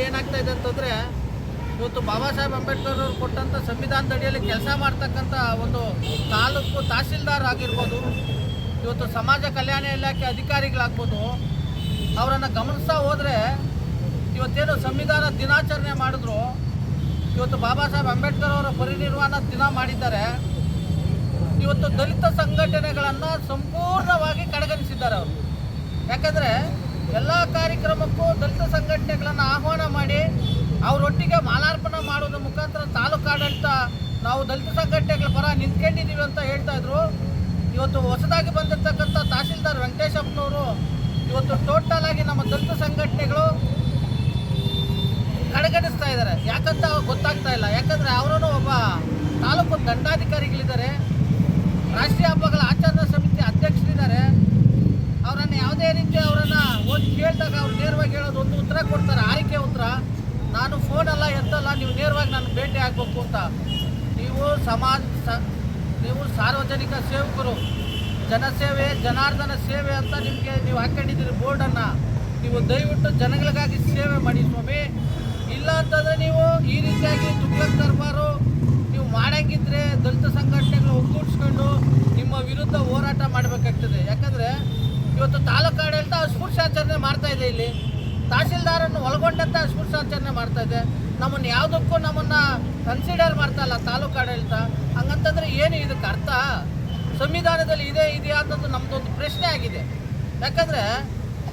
ಅಡಿಯಲ್ಲಿ ಏನಾಗ್ತಾ ಇದೆ ಅಂತಂದರೆ, ಇವತ್ತು ಬಾಬಾ ಸಾಹೇಬ್ ಅಂಬೇಡ್ಕರ್ ಅವರು ಕೊಟ್ಟಂಥ ಸಂವಿಧಾನದ ಅಡಿಯಲ್ಲಿ ಕೆಲಸ ಮಾಡ್ತಕ್ಕಂಥ ಒಂದು ತಾಲೂಕು ತಹಸೀಲ್ದಾರ್ ಆಗಿರ್ಬೋದು, ಇವತ್ತು ಸಮಾಜ ಕಲ್ಯಾಣ ಇಲಾಖೆ ಅಧಿಕಾರಿಗಳಾಗ್ಬೋದು, ಅವರನ್ನು ಗಮನಿಸ್ತಾ ಹೋದರೆ ಇವತ್ತೇನು ಸಂವಿಧಾನ ದಿನಾಚರಣೆ ಮಾಡಿದ್ರು, ಇವತ್ತು ಬಾಬಾ ಸಾಹೇಬ್ ಅಂಬೇಡ್ಕರ್ ಅವರ ಪರಿನಿರ್ವಾಣ ದಿನ ಮಾಡಿದ್ದಾರೆ, ಇವತ್ತು ದಲಿತ ಸಂಘಟನೆಗಳನ್ನು ಸಂಪೂರ್ಣವಾಗಿ ಕಡೆಗಣಿಸಿದ್ದಾರೆ ಅವರು. ಯಾಕಂದರೆ ಎಲ್ಲ ಕಾರ್ಯಕ್ರಮಕ್ಕೂ ದಲಿತ ಸಂಘಟನೆಗಳನ್ನು ಆಹ್ವಾನ ಮಾಡಿ ಅವರೊಟ್ಟಿಗೆ ಮಾಲಾರ್ಪಣೆ ಮಾಡೋದ್ರ ಮುಖಾಂತರ ತಾಲೂಕು ಆಡಳಿತ ನಾವು ದಲಿತ ಸಂಘಟನೆಗಳ ಪರ ನಿಂತ್ಕೊಂಡಿದ್ದೀವಿ ಅಂತ ಹೇಳ್ತಾ ಇದ್ರು. ಇವತ್ತು ಹೊಸದಾಗಿ ಬಂದಿರತಕ್ಕಂಥ ತಹಸೀಲ್ದಾರ್ ವೆಂಕಟೇಶಪ್ಪನವರು ಇವತ್ತು ಟೋಟಲ್ ಆಗಿ ನಮ್ಮ ದಲಿತ ಸಂಘಟನೆಗಳು ಕಡೆಗಣಿಸ್ತಾ ಇದ್ದಾರೆ. ಯಾಕಂತ ಗೊತ್ತಾಗ್ತಾ ಇಲ್ಲ. ಯಾಕಂದರೆ ಅವರೂ ಒಬ್ಬ ತಾಲೂಕು ದಂಡಾಧಿಕಾರಿಗಳಿದ್ದಾರೆ. ರಾಷ್ಟ್ರೀಯ ಹಬ್ಬಗಳ ಆಚರಣಾ ಸಮಿತಿ ಅಧ್ಯಕ್ಷರಿದ್ದಾರೆ ಅವರನ್ನು ಯಾವುದೇ ರೀತಿ ಹೋಗಿ ಕೇಳಿದಾಗ ಅವ್ರು ನೇರವಾಗಿ ಹೇಳೋದು ಒಂದು ಉತ್ತರ ಕೊಡ್ತಾರೆ, ಆಯ್ಕೆ ಉತ್ತರ. ನಾನು ಫೋನಲ್ಲ ಎಂತಲ್ಲ, ನೀವು ನೇರವಾಗಿ ನಾನು ಭೇಟಿ ಆಗಬೇಕು ಅಂತ. ನೀವು ಸಮಾಜ ನೀವು ಸಾರ್ವಜನಿಕ ಸೇವಕರು. ಜನಸೇವೆ, ಜನಾರ್ದನ ಸೇವೆ ಅಂತ ನಿಮಗೆ ನೀವು ಹಾಕೊಂಡಿದ್ದೀರಿ ಬೋರ್ಡನ್ನು ನೀವು ದಯವಿಟ್ಟು ಜನಗಳಿಗಾಗಿ ಸೇವೆ ಮಾಡಿ ಸ್ವಾಮಿ. ಇಲ್ಲ ಅಂತಂದರೆ ನೀವು ಈ ರೀತಿಯಾಗಿ ತುಗ್ಲಕ್ ದರ್ಬಾರು ನೀವು ಮಾಡಂಗಿದ್ರೆ ದಲಿತ ಸಂಘಟನೆಗಳು ಒಗ್ಗೂಡಿಸ್ಕೊಂಡು ನಿಮ್ಮ ವಿರುದ್ಧ ಹೋರಾಟ ಮಾಡಬೇಕಾಗ್ತದೆ. ಯಾಕಂದರೆ ಇವತ್ತು ಅಸ್ಪೃಶ್ಯಾಚರಣೆ ಮಾಡ್ತಾ ಇದೆ ಇಲ್ಲಿ. ತಹಸೀಲ್ದಾರನ್ನು ಒಳಗೊಂಡಂತ ಸ್ಪೂರ್ಶಾಚರಣೆ ಮಾಡ್ತಾ ಇದೆ. ನಮ್ಮನ್ನು ಯಾವುದಕ್ಕೂ ನಮ್ಮನ್ನು ಕನ್ಸಿಡರ್ ಮಾಡ್ತಾ ಇಲ್ಲ ತಾಲೂಕು ಆಡಳಿತ. ಹಂಗಂತಂದ್ರೆ ಏನು ಇದಕ್ಕೆ ಅರ್ಥ? ಸಂವಿಧಾನದಲ್ಲಿ ಇದೆ ಇದೆಯಾ ಅನ್ನೋದು ನಮ್ಮದೊಂದು ಪ್ರಶ್ನೆ ಆಗಿದೆ. ಯಾಕಂದರೆ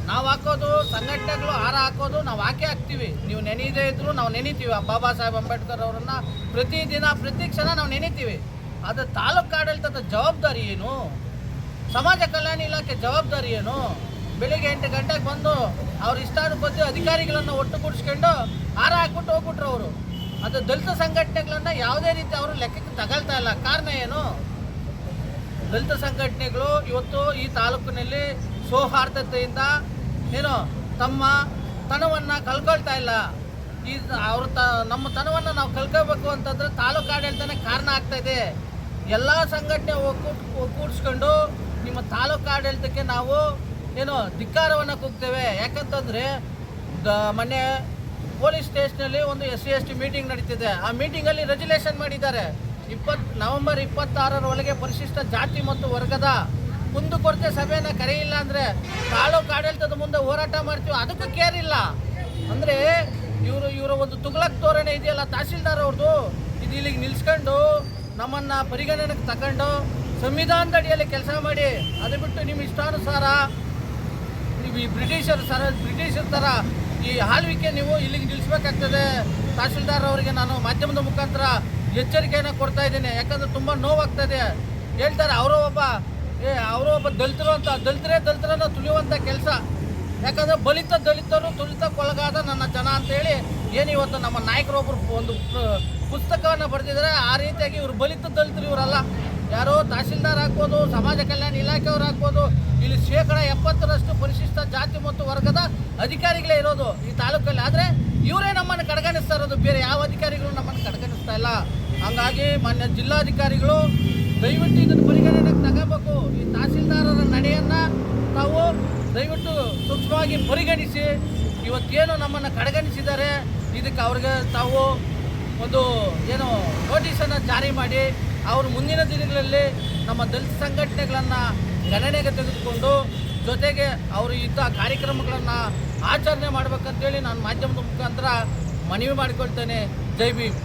ನಾವು ಹಾಕೋದು, ಸಂಘಟನೆಗಳು ಹಾರ ಹಾಕೋದು, ನಾವು ಹಾಕೇ ಹಾಕ್ತೀವಿ. ನೀವು ನೆನೆಯದೇ ಇದ್ರು ನಾವು ನೆನಿತೀವಿ. ಬಾಬಾ ಸಾಹೇಬ್ ಅಂಬೇಡ್ಕರ್ ಅವರನ್ನ ಪ್ರತಿದಿನ, ಪ್ರತಿ ಕ್ಷಣ ನಾವು ನೆನೀತೀವಿ. ಅದು ತಾಲೂಕು ಆಡಳಿತದ ಜವಾಬ್ದಾರಿ ಏನು? ಸಮಾಜ ಕಲ್ಯಾಣ ಇಲಾಖೆ ಜವಾಬ್ದಾರಿ ಏನು? ಬೆಳಿಗ್ಗೆ ಎಂಟು ಗಂಟೆಗೆ ಬಂದು ಅವ್ರ ಇಷ್ಟಾನುಪತಿ ಅಧಿಕಾರಿಗಳನ್ನು ಒಟ್ಟುಗೂಡಿಸ್ಕೊಂಡು ಹಾರ ಹಾಕ್ಬಿಟ್ಟು ಹೋಗ್ಬಿಟ್ರು ಅವರು. ಅದು ದಲಿತ ಸಂಘಟನೆಗಳನ್ನು ಯಾವುದೇ ರೀತಿ ಅವರು ಲೆಕ್ಕಕ್ಕೆ ತಗೊಳ್ತಾ ಇಲ್ಲ. ಕಾರಣ ಏನು? ದಲಿತ ಸಂಘಟನೆಗಳು ಇವತ್ತು ಈ ತಾಲೂಕಿನಲ್ಲಿ ಸೌಹಾರ್ದತೆಯಿಂದ ಏನು ತಮ್ಮ ತನವನ್ನು ಕಳ್ಕೊಳ್ತಾ ಇಲ್ಲ. ಈ ಅವ್ರ ತ ನಮ್ಮ ತನವನ್ನು ನಾವು ಕಳ್ಕೋಬೇಕು ಅಂತಂದ್ರೆ ತಾಲೂಕು ಆಡಳಿತನೇ ಕಾರಣ ಆಗ್ತಾ ಇದೆ. ಎಲ್ಲ ಸಂಘಟನೆ ಒಕ್ಕೂಟ ಒಕ್ಕೂಡಿಸ್ಕೊಂಡು ನಿಮ್ಮ ತಾಲೂಕು ಆಡಳಿತಕ್ಕೆ ನಾವು ಏನು ಧಿಕ್ಕಾರವನ್ನು ಕೂಗ್ತೇವೆ. ಯಾಕಂತಂದರೆ ಮೊನ್ನೆ ಪೊಲೀಸ್ ಸ್ಟೇಷನಲ್ಲಿ ಒಂದು S C S T meeting ನಡೀತಿದೆ. ಆ ಮೀಟಿಂಗಲ್ಲಿ ರೆಜುಲೇಷನ್ ಮಾಡಿದ್ದಾರೆ. ಇಪ್ಪತ್, ನವೆಂಬರ್ ಇಪ್ಪತ್ತಾರರ ಒಳಗೆ ಪರಿಶಿಷ್ಟ ಜಾತಿ ಮತ್ತು ವರ್ಗದ ಕುಂದುಕೊರತೆ ಸಭೆಯನ್ನು ಕರೆಯಿಲ್ಲ ಅಂದರೆ ತಾಲೂಕು ಆಡಳಿತದ ಮುಂದೆ ಹೋರಾಟ ಮಾಡ್ತೀವಿ. ಅದಕ್ಕೂ ಕೇರ್ ಇಲ್ಲ. ಅಂದರೆ ಇವರು, ಇವರ ಒಂದು ತುಗ್ಲಕ್ ಧೋರಣೆ ಇದೆಯಲ್ಲ ತಹಸೀಲ್ದಾರ್ ಅವ್ರದ್ದು ಇದು ಇಲ್ಲಿಗೆ ನಿಲ್ಸ್ಕೊಂಡು ನಮ್ಮನ್ನು ಪರಿಗಣನೆಗೆ ತಗೊಂಡು ಸಂವಿಧಾನದಡಿಯಲ್ಲಿ ಕೆಲಸ ಮಾಡಿ. ಅದು ಬಿಟ್ಟು ನಿಮ್ಮ ಇಷ್ಟಾನುಸಾರ ಈ ಬ್ರಿಟಿಷರು ಸರ, ಬ್ರಿಟಿಷರ ಥರ ಈ ಆಳ್ವಿಕೆ ನೀವು ಇಲ್ಲಿಗೆ ನಿಲ್ಲಿಸ್ಬೇಕಾಗ್ತದೆ. ತಹಸೀಲ್ದಾರ್ ಅವರಿಗೆ ನಾನು ಮಾಧ್ಯಮದ ಮುಖಾಂತರ ಎಚ್ಚರಿಕೆಯನ್ನು ಕೊಡ್ತಾ ಇದ್ದೀನಿ. ಯಾಕಂದ್ರೆ ತುಂಬ ನೋವಾಗ್ತದೆ. ಹೇಳ್ತಾರೆ, ಅವರು ಒಬ್ಬ, ಏ, ಅವರು ಒಬ್ಬ ದಲಿತರು ಅಂತ. ದಲಿತರೇ ದಲಿತರನ್ನ ತುಳಿಯುವಂಥ ಕೆಲಸ. ಯಾಕಂದ್ರೆ ಬಲಿತ ದಲಿತರು ತುಳಿತಕ್ಕೊಳಗಾದ ನನ್ನ ಜನ ಅಂತೇಳಿ ಏನು ಇವತ್ತು ನಮ್ಮ ನಾಯಕರೊಬ್ಬರು ಒಂದು ಪುಸ್ತಕವನ್ನು ಬರೆದಿದ್ದಾರೆ. ಆ ರೀತಿಯಾಗಿ ಇವರು ಬಲಿತ ದಲಿತರು ಇವರಲ್ಲ. ಯಾರೋ ತಹಸೀಲ್ದಾರ್ ಆಗ್ಬೋದು, ಸಮಾಜ ಕಲ್ಯಾಣ ಇಲಾಖೆಯವ್ರು ಆಗ್ಬೋದು, ಇಲ್ಲಿ ಶೇಕಡ ಎಪ್ಪತ್ತರಷ್ಟು ಪರಿಶಿಷ್ಟ ಜಾತಿ ಮತ್ತು ವರ್ಗದ ಅಧಿಕಾರಿಗಳೇ ಇರೋದು ಈ ತಾಲೂಕಲ್ಲಿ. ಆದರೆ ಇವರೇ ನಮ್ಮನ್ನು ಕಡೆಗಣಿಸ್ತಾ ಇರೋದು. ಬೇರೆ ಯಾವ ಅಧಿಕಾರಿಗಳು ನಮ್ಮನ್ನು ಕಡೆಗಣಿಸ್ತಾ ಇಲ್ಲ. ಹಂಗಾಗಿ ಮಾನ್ಯ ಜಿಲ್ಲಾಧಿಕಾರಿಗಳು ದಯವಿಟ್ಟು ಇದನ್ನು ಪರಿಗಣನೆಗೆ ತಗೋಬೇಕು. ಈ ತಹಸೀಲ್ದಾರರ ನಡೆಯನ್ನು ನಾವು ದಯವಿಟ್ಟು ಸೂಕ್ಷ್ಮವಾಗಿ ಪರಿಗಣಿಸಿ. ಇವತ್ತೇನು ನಮ್ಮನ್ನು ಕಡೆಗಣಿಸಿದ್ದಾರೆ, ಇದಕ್ಕೆ ಅವ್ರಿಗೆ ತಾವು ಒಂದು, ಏನು ನೋಟಿಸನ್ನು ಜಾರಿ ಮಾಡಿ. ಅವರು ಮುಂದಿನ ದಿನಗಳಲ್ಲಿ ನಮ್ಮ ದಲಿತ ಸಂಘಟನೆಗಳನ್ನು ಗಣನೆಗೆ ತೆಗೆದುಕೊಂಡು ಜೊತೆಗೆ ಅವರು ಇಂಥ ಕಾರ್ಯಕ್ರಮಗಳನ್ನು ಆಚರಣೆ ಮಾಡಬೇಕಂತೇಳಿ ನಾನು ಮಾಧ್ಯಮದ ಮುಖಾಂತರ ಮನವಿ ಮಾಡಿಕೊಳ್ತೇನೆ. ಜೈ ಭೀಮ್.